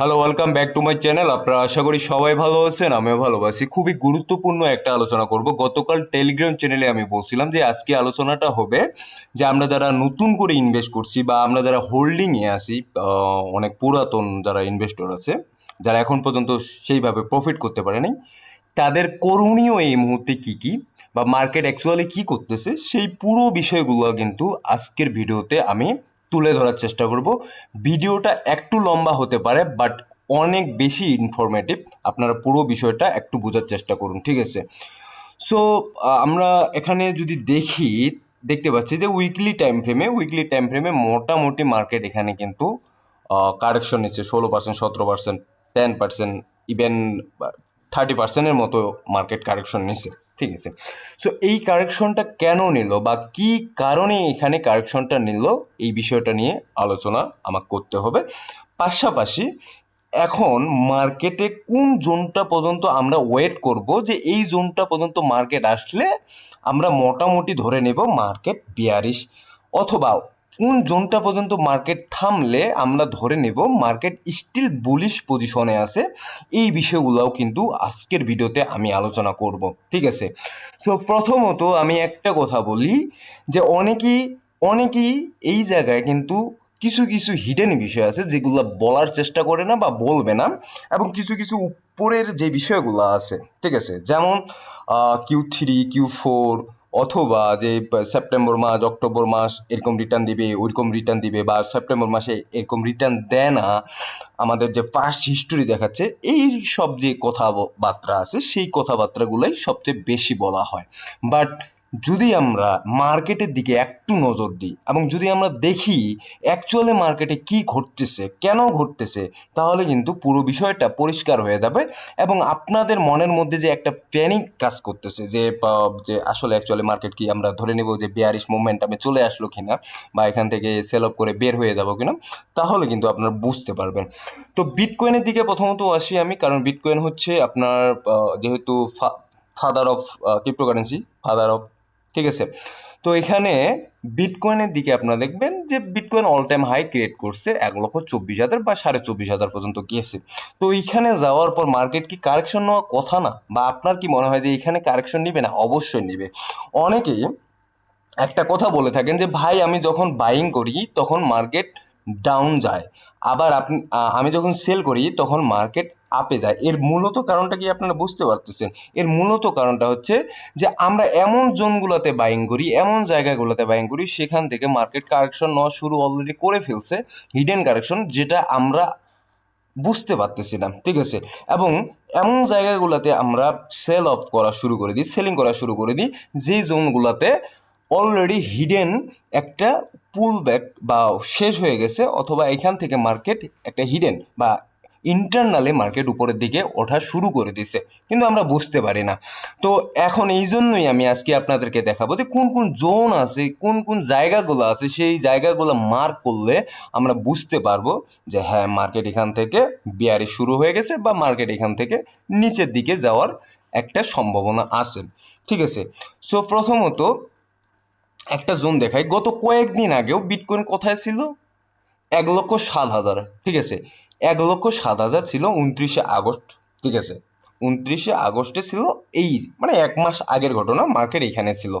Hello welcome back to my channel আপনারা আশা করি সবাই ভালো আছেন আমিও ভালোবাসি খুবই গুরুত্বপূর্ণ একটা আলোচনা করব। গতকাল টেলিগ্রাম চ্যানেলে আমি বলছিলাম যে আজকে আলোচনাটা হবে যে আমরা যারা নতুন করে ইনভেস্ট করছি বা আমরা যারা হোল্ডিংয়ে আহ, অনেক পুরাতন যারা ইনভেস্টর আছে যারা এখন পর্যন্ত সেইভাবে প্রফিট করতে পারেনি তাদের করণীয় এই মুহূর্তে কি কি বা মার্কেট অ্যাকচুয়ালি কি করতেছে সেই পুরো বিষয়গুলো কিন্তু আজকের ভিডিওতে আমি তুলে ধরার চেষ্টা করব। ভিডিওটা একটু লম্বা হতে পারে বাট অনেক বেশি ইনফরমেটিভ আপনারা পুরো বিষয়টা একটু বোঝার চেষ্টা করুন, ঠিক আছে? সো আমরা এখানে যদি দেখি, দেখতে পাচ্ছি যে উইকলি টাইম ফ্রেমে উইকলি টাইম ফ্রেমে মোটামুটি মার্কেট এখানে কিন্তু কারেকশন নিচ্ছে। ষোলো পার্সেন্ট সতেরো percent ten percent even thirty পার্সেন্টের মতো মার্কেট কারেকশন নিচ্ছে। ঠিক আছে। সো এই কারেকশনটা কেন নিল বা কি কারণে এখানে কারেকশনটা নিল এই বিষয়টা নিয়ে আলোচনা আমাকে করতে হবে। পাশাপাশি এখন মার্কেটে কোন জোনটা পর্যন্ত আমরা ওয়েট করব যে এই জোনটা পর্যন্ত মার্কেট আসলে আমরা মোটামুটি ধরে নেব মার্কেট বিয়ারিশ অথবা কোন জোনটা পর্যন্ত মার্কেট থামলে আমরা ধরে নেব, মার্কেট স্টিল বুলিশ পজিশনে আছে। এই বিষয়গুলোও কিন্তু আজকের ভিডিওতে আমি আলোচনা করব, ঠিক আছে? সো প্রথমত আমি একটা কথা বলি যে অনেকেই অনেকেই এই জায়গায় কিন্তু কিছু কিছু হিডেন বিষয় আছে যেগুলো বলার চেষ্টা করে না বা বলবে না এবং কিছু কিছু উপরের যে বিষয়গুলো আছে, ঠিক আছে? যেমন কিউ থ্রি কিউ ফোর অথবা যে সেপ্টেম্বর মাস অক্টোবর মাস এরকম রিটার্ন দিবে, ওইরকম রিটার্ন দিবে বা সেপ্টেম্বর মাসে এরকম রিটার্ন দেয় না, আমাদের যে ফার্স্ট হিস্টোরি দেখাচ্ছে, এই সব যে কথাবার্তা আছে, সেই কথাবার্তাগুলোই সবচেয়ে বেশি বলা হয়। বাট যদি আমরা মার্কেটের দিকে একটু নজর দিই এবং যদি আমরা দেখি অ্যাকচুয়ালি মার্কেটে কি ঘটতেছে, কেন ঘটতেছে, তাহলে কিন্তু পুরো বিষয়টা পরিষ্কার হয়ে যাবে এবং আপনাদের মনের মধ্যে যে একটা প্যানিক কাজ করতেছে যে যে আসলে অ্যাকচুয়ালি মার্কেট কি আমরা ধরে নেব যে বিয়ারিশ মুভমেন্টামে চলে আসলো কিনা বা এখান থেকে সেল অফ করে বের হয়ে যাব কিনা, তাহলে কিন্তু আপনারা বুঝতে পারবেন। তো বিটকয়েনের দিকে প্রথমত আসি আমি, কারণ বিটকয়েন হচ্ছে আপনার যেহেতু father of cryptocurrency father of ঠিক আছে? তো এখানে বিটকয়েনের দিকে আপনারা দেখবেন যে bitcoin all time high create করছে এক লক্ষ চব্বিশ হাজার বা সাড়ে চব্বিশ হাজার পর্যন্ত গিয়েছে। তো এইখানে যাওয়ার পর মার্কেট কি কারেকশন নেওয়া কথা না? বা আপনার কি মনে হয় যে এখানে কারেকশন নিবে? না, অবশ্যই নিবে। অনেকেই একটা কথা বলে থাকেন যে, ভাই, আমি যখন বাইং করি, তখন মার্কেট ডাউন যায়। আবার আপনি আমি যখন সেল করি, তখন মার্কেট আপে যায়। এর মূলত কারণটা কি আপনারা বুঝতে পারতেছেন? এর মূলত কারণটা হচ্ছে যে, আমরা এমন জোনগুলোতে বাইং করি, এমন জায়গাগুলোতে বাইং করি, সেখান থেকে মার্কেট কারেকশন নেওয়া শুরু অলরেডি করে ফেলছে হিডেন কারেকশন যেটা আমরা বুঝতে পারতেছি না, ঠিক আছে? এবং এমন জায়গাগুলোতে আমরা সেল অফ করা শুরু করে দিই সেলিং করা শুরু করে দিই, যেই জোনগুলোতে অলরেডি হিডেন একটা পুল ব্যাক বা শেষ হয়ে গেছে অথবা এখান থেকে মার্কেট একটা হিডেন বা ইন্টারনালি মার্কেট উপরের দিকে ওঠা শুরু করে দিছে। কিন্তু আমরা বুঝতে পারি না। তো এখন এই জন্যই আমি আজকে আপনাদেরকে দেখাবো যে কোন কোন জোন আছে, কোন কোন জায়গাগুলো আছে, সেই জায়গাগুলো মার্ক করলে আমরা বুঝতে পারব যে হ্যাঁ মার্কেট এখান থেকে বিয়ারে শুরু হয়ে গেছে বা মার্কেট এখান থেকে নিচের দিকে যাওয়ার একটা সম্ভাবনা আছে। ঠিক আছে? সো প্রথমত একটা জোন দেখাই। গত কয়েকদিন আগেও বিটকয়েন কোথায় ছিল? এক লক্ষ সাত হাজার, ঠিক আছে? এক লক্ষ সাত হাজার ছিল উনত্রিশে আগস্ট, ঠিক আছে? উনত্রিশে আগস্টে ছিল এই মানে এক মাস আগের ঘটনা মার্কেট এখানে ছিল।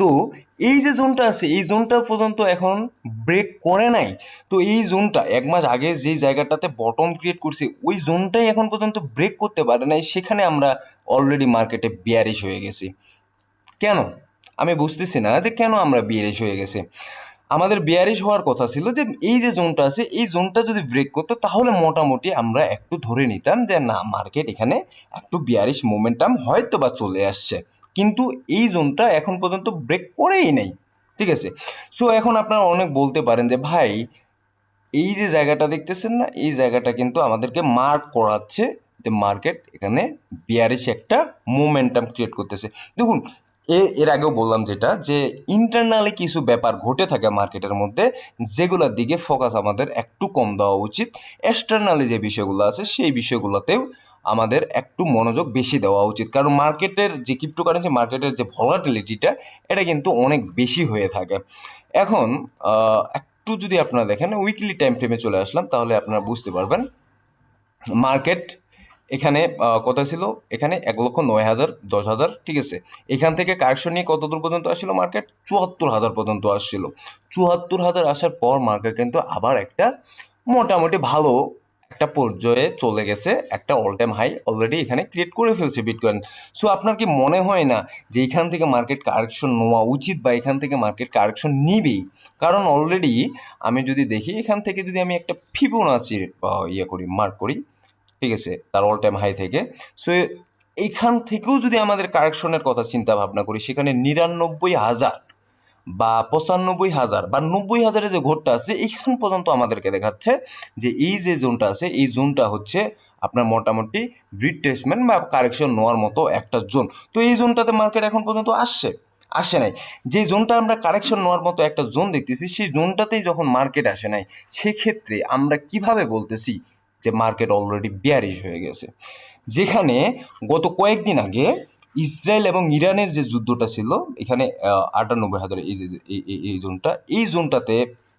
তো এই যে জোনটা আছে, এই জোনটা পর্যন্ত এখন ব্রেক করে নাই। তো এই জোনটা এক মাস আগে যে জায়গাটাতে বটম ক্রিয়েট করছে, ওই জোনটাই এখন পর্যন্ত ব্রেক করতে পারে নাই। সেখানে আমরা অলরেডি মার্কেটে বিয়ারিশ হয়ে গেছি। কেন? আমি বুঝতেছি না যে কেন আমরা বিয়ারিশ হয়ে গেছে। আমাদের বিয়ারিশ হওয়ার কথা ছিল যে এই যে জোনটা আছে, এই জোনটা যদি ব্রেক করতো তাহলে মোটামুটি আমরা একটু ধরে নিতাম যে না মার্কেট এখানে একটু বিয়ারিশ মোমেন্টাম হয়তো বা চলে আসছে। কিন্তু এই জোনটা এখন পর্যন্ত ব্রেক করেই নেই, ঠিক আছে? সো এখন আপনারা অনেক বলতে পারেন যে, ভাই, এই যে জায়গাটা দেখতেছেন না, এই জায়গাটা কিন্তু আমাদেরকে মার্ক করাচ্ছে যে মার্কেট এখানে বিয়ারিশ একটা মোমেন্টাম ক্রিয়েট করতেছে। দেখুন এ, এর আগেও বললাম যেটা, যে ইন্টারনালি কিছু ব্যাপার ঘটে থাকে মার্কেটের মধ্যে, যেগুলোর দিকে ফোকাস আমাদের একটু কম দেওয়া উচিত। এক্সটার্নালি যে বিষয়গুলো আছে, সেই বিষয়গুলোতেও আমাদের একটু মনোযোগ বেশি দেওয়া উচিত। কারণ মার্কেটের যে ক্রিপ্টোকারেন্সি মার্কেটের যে ভলাটিলিটিটা এটা কিন্তু অনেক বেশি হয়ে থাকে। এখন একটু যদি আপনারা দেখেন উইকলি টাইম ফ্রেমে চলে আসলাম, তাহলে আপনারা বুঝতে পারবেন মার্কেট এখানে কত ছিল? এখানে এক লক্ষ নয় হাজার, দশ হাজার, ঠিক আছে? এখান থেকে কারেকশন নিয়ে কত দূর পর্যন্ত আসছিল মার্কেট চুয়াত্তর হাজার পর্যন্ত আসছিল। চুয়াত্তর হাজার আসার পর মার্কেট কিন্তু আবার একটা মোটামুটি ভালো একটা পর্যায়ে চলে গেছে, একটা অল টাইম হাই অলরেডি এখানে ক্রিয়েট করে ফেলছে বিটকয়েন সো আপনার কি মনে হয় না যে এখান থেকে মার্কেট কারেকশন নেওয়া উচিত বা এখান থেকে মার্কেট কারেকশন নিবেই? কারণ অলরেডি আমি যদি দেখি, এখান থেকে যদি আমি একটা ফিবোনাচির ইয়ে করি মার্ক করি ঠিক আছে, তার অল টাইম হাই থেকে। সো এইখান থেকেও যদি আমাদের কারেকশনের কথা চিন্তা ভাবনা করি, সেখানে নিরানব্বই হাজার বা পঁচানব্বই হাজার বা নব্বই হাজারের যে ঘোরটা আছে, এইখান পর্যন্ত আমাদেরকে দেখাচ্ছে যে এই যে জোনটা আছে, এই জোনটা হচ্ছে আপনার মোটামুটি রিট্রেসমেন্ট বা কারেকশন নেওয়ার মতো একটা জোন তো এই জোনটাতে মার্কেট এখন পর্যন্ত আসছে? আসে নাই। যে জোনটা আমরা কারেকশন নেওয়ার মতো একটা জোন দেখতেছি, সেই জোনটাতেই যখন মার্কেট আসে নাই, সেক্ষেত্রে আমরা কীভাবে বলতেছি যে মার্কেট অলরেডি বিয়ারিশ হয়ে গেছে। যেখানে গত কয়েকদিন আগে ইসরায়েল এবং ইরানের যে যুদ্ধটা ছিল, এখানে আটানব্বই হাজার এই যে, এই- জোনটা, এই জোনটাতে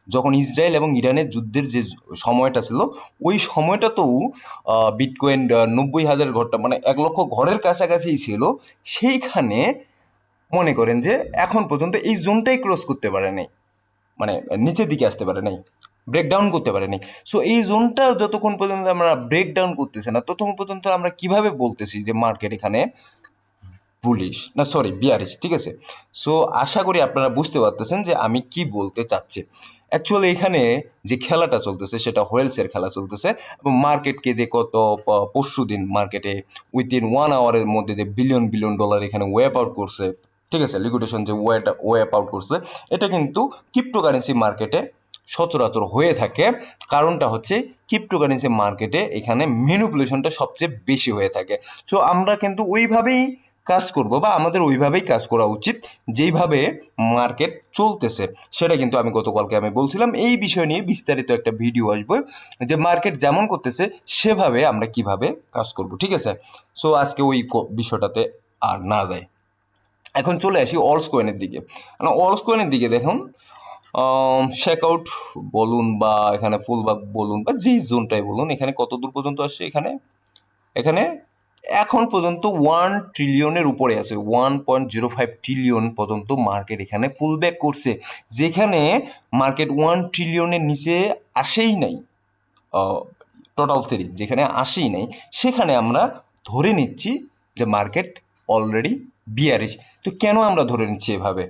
যখন ইসরায়েল এবং ইরানের যুদ্ধের যে সময়টা ছিল, ওই সময়টাতেও বিটকয়েন নব্বই হাজার ঘরটা মানে এক লক্ষ ঘরের কাছাকাছি ছিল, সেইখানে মনে করেন যে এখন পর্যন্ত এই জোনটাই ক্রস করতে পারে নাই মানে নিচের দিকে আসতে পারে নাই ব্রেকডাউন করতে পারে নাই। সো এই জোনটা যতক্ষণ পর্যন্ত আমরা ব্রেকডাউন করতেছি না, ততক্ষণ পর্যন্ত আমরা কীভাবে বলতেছি যে মার্কেট এখানে পুলিশ না সরি বিয়ারিশ ঠিক আছে? সো আশা করি আপনারা বুঝতে পারতেছেন যে আমি কি বলতে চাচ্ছি। অ্যাকচুয়ালি এখানে যে খেলাটা চলতেছে, সেটা হোয়েলসের খেলা চলতেছে এবং মার্কেটকে যে কত পরশু দিন মার্কেটে উইথিন ওয়ান আওয়ারের মধ্যে যে বিলিয়ন বিলিয়ন ডলার এখানে ওয়েপ আউট করছে ঠিক আছে লিকুইডেশন যে ওয়েটা ওয়েপ আউট করছে, এটা কিন্তু ক্রিপ্টোকারেন্সি মার্কেটে সচরাচর হয়ে থাকে। কারণটা হচ্ছে ক্রিপ্টোকারেন্সি মার্কেটে এখানে ম্যানিপুলেশনটা সবচেয়ে বেশি হয়ে থাকে। সো আমরা কিন্তু ওইভাবেই কাজ করব বা আমাদের ওইভাবেই কাজ করা উচিত, যেইভাবে মার্কেট চলতেছে। সেটা কিন্তু আমি গতকালকে আমি বলছিলাম, এই বিষয় নিয়ে বিস্তারিত একটা ভিডিও আসবে, যে মার্কেট যেমন করতেছে, সেভাবে আমরা কীভাবে কাজ করব, ঠিক আছে? সো আজকে ওই বিষয়টাতে আর না যায় এখন চলে আসি অলস কয়েনের দিকে। মানে অলস কয়েনের দিকে দেখুন শেক আউট বলুন বা এখানে ফুলবাগ বলুন বা যেই জোনটাই বলুন, এখানে কত দূর পর্যন্ত আসছে এখানে? এখানে এখন পর্যন্ত ওয়ান ট্রিলিয়নের উপরে আছে one point zero five trillion পর্যন্ত মার্কেট এখানে ফুল ব্যাক করছে, যেখানে মার্কেট ওয়ান ট্রিলিয়নের নিচে আসেই নাই টোটাল থ্রি যেখানে আসেই নাই, সেখানে আমরা ধরে নিচ্ছি যে মার্কেট অলরেডি বিয়ারিশ। তো কেন আমরা ধরে নিচ্ছি এভাবে?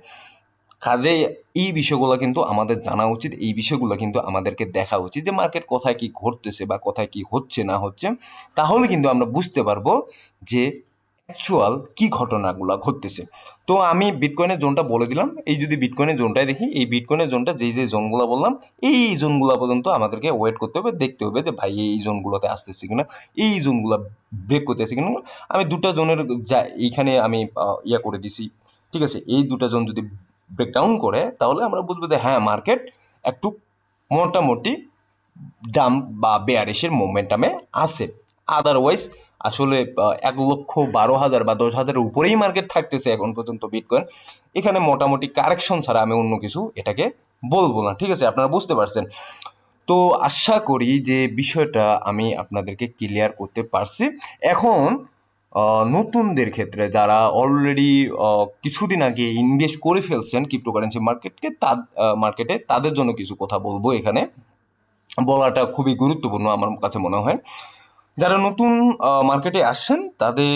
কাজে এই বিষয়গুলো কিন্তু আমাদের জানা উচিত, এই বিষয়গুলো কিন্তু আমাদেরকে দেখা উচিত যে মার্কেট কোথায় কি ঘটতেছে বা কোথায় কি হচ্ছে না হচ্ছে। তাহলে কিন্তু আমরা বুঝতে পারব যে অ্যাকচুয়াল কি ঘটনাগুলো ঘটতেছে? তো আমি বিটকয়েনের জোনটা বলে দিলাম। এই যদি বিটকয়েনের জোনটাই দেখি, এই বিটকয়েনের জোনটা যেই যে জোনগুলো বললাম, এই জোনগুলো পর্যন্ত আমাদেরকে ওয়েট করতে হবে, দেখতে হবে যে ভাই এই জোনগুলোতে আসতেছে কিনা, এই জোনগুলো ব্রেক করতেছে কিনা। আমি দুটো জোনের যা, এইখানে আমি ইয়া করে দিছি। ঠিক আছে? এই দুটা জোন যদি ব্রেকডাউন করে, তাহলে আমরা বুঝব যে হ্যাঁ মার্কেট একটু মোটামুটি ডাম বা বেয়ারিশের মোমেন্টামে আসে আদারওয়াইজ আসলে এক লক্ষ বারো হাজার বা দশ হাজারের উপরেই মার্কেট থাকতেছে এখন পর্যন্ত বিটকয়েন এখানে মোটামুটি কারেকশন ছাড়া আমি অন্য কিছু এটাকে বলব না, ঠিক আছে? আপনারা বুঝতে পারছেন? তো আশা করি যে বিষয়টা আমি আপনাদেরকে ক্লিয়ার করতে পারছি। এখন নতুনদের ক্ষেত্রে যারা অলরেডি কিছুদিন আগে ইনভেস্ট করে ফেলছেন ক্রিপ্টোকারেন্সি মার্কেটকে তা মার্কেটে তাদের জন্য কিছু কথা বলব এখানে। বলাটা খুবই গুরুত্বপূর্ণ আমার কাছে মনে হয়। যারা নতুন মার্কেটে আসছেন, তাদের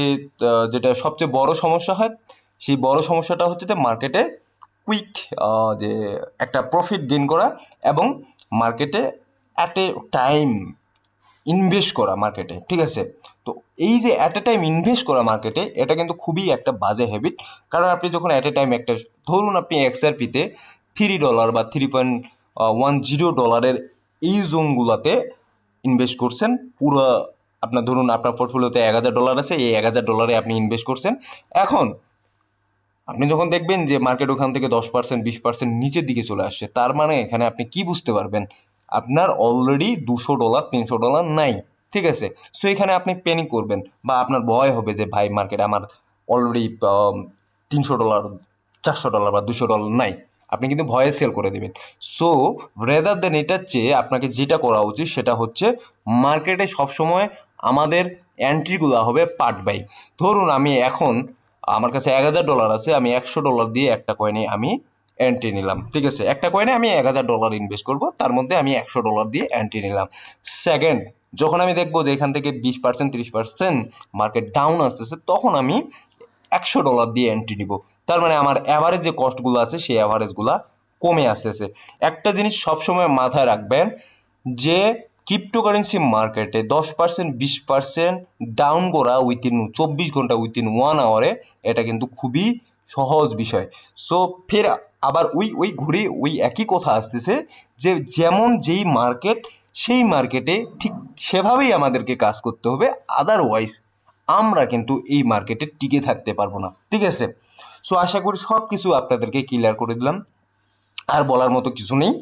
যেটা সবচেয়ে বড় সমস্যা হয়, সেই বড় সমস্যাটা হচ্ছে যে মার্কেটে কুইক যে একটা প্রফিট গেন করা এবং মার্কেটে অ্যাট এ টাইম ইনভেস্ট করা মার্কেটে ঠিক আছে? তো এই যে অ্যাট এ টাইম ইনভেস্ট করা মার্কেটে এটা কিন্তু খুবই একটা বাজে হ্যাবিট কারণ আপনি যখন অ্যাট এ টাইম একটা, ধরুন আপনি এক্সআরপিতে থ্রি ডলার বা থ্রি পয়েন্ট ওয়ান জিরো ডলারের এই জোনগুলোতে ইনভেস্ট করছেন, পুরো আপনার ধরুন আপনার পোর্টফোলিওতে এক হাজার ডলার আছে, এই এক হাজার ডলারে আপনি ইনভেস্ট করছেন। এখন আপনি যখন দেখবেন যে মার্কেট ওখান থেকে দশ পার্সেন্ট বিশ পার্সেন্ট নিচের দিকে চলে আসছে, তার মানে এখানে আপনি কি বুঝতে পারবেন? আপনার অলরেডি দুশো ডলার তিনশো ডলার নাই, ঠিক আছে? সো এখানে আপনি প্যানিক করবেন বা আপনার ভয় হবে যে, ভাই মার্কেট আমার অলরেডি তিনশো ডলার চারশো ডলার বা দুশো ডলার নাই। আপনি কিন্তু ভয়ে সেল করে দেবেন। সো রেদার দেন এটার চেয়ে আপনাকে যেটা করা উচিত সেটা হচ্ছে মার্কেটে সবসময় আমাদের এন্ট্রিগুলো হবে পার্ট বাই ধরুন আমি এখন, আমার কাছে এক হাজার ডলার আছে, আমি একশো ডলার দিয়ে একটা কয়েনে আমি এন্ট্রি নিলাম, ঠিক আছে? একটা কয়েনে আমি এক হাজার ডলার ইনভেস্ট করব, তার মধ্যে আমি একশো ডলার দিয়ে এন্ট্রি নিলাম। সেকেন্ড যখন আমি দেখব যে এখান থেকে বিশ পার্সেন্ট তিরিশ পার্সেন্ট মার্কেট ডাউন আসতেছে, তখন আমি একশো ডলার দিয়ে এন্ট্রি নিব। তার মানে আমার অ্যাভারেজ যে কস্টগুলো আছে, সেই অ্যাভারেজগুলো কমে আসতেছে। একটা জিনিস সবসময় মাথায় রাখবেন যে ক্রিপ্টোকারেন্সি মার্কেটে দশ পার্সেন্ট বিশ পার্সেন্ট ডাউন করা উইথিন চব্বিশ ঘণ্টা উইথিন ওয়ান আওয়ারে এটা কিন্তু খুবই সহজ বিষয়। সো ফের আবার ওই ওই ঘুরে ওই একই কথা আসতেছে যে, যেমন যেই মার্কেট সেই মার্কেটে ঠিক সেভাবেই আমাদেরকে কাজ করতে হবে আদারওয়াইজ আমরা কিন্তু এই মার্কেটে টিকে থাকতে পারব না। ঠিক আছে? সো আশা করি সব কিছু আপনাদেরকে ক্লিয়ার করে দিলাম। আর বলার মতো কিছু নেই।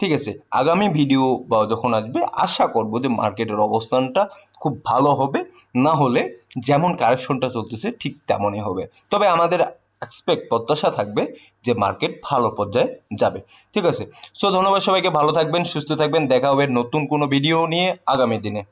ঠিক আছে, আগামী ভিডিও বা যখন আসবে, আশা করব যে মার্কেটের অবস্থানটা খুব ভালো হবে। না হলে যেমন কারেকশনটা চলতেছে, ঠিক তেমনই হবে। তবে আমাদের এক্সপেক্ট প্রত্যাশা থাকবে যে মার্কেট ভালো পর্যায়ে যাবে। ঠিক আছে সো ধন্যবাদ সবাইকে, ভালো থাকবেন, সুস্থ থাকবেন, দেখা হবে নতুন কোনো ভিডিও নিয়ে আগামী দিনে।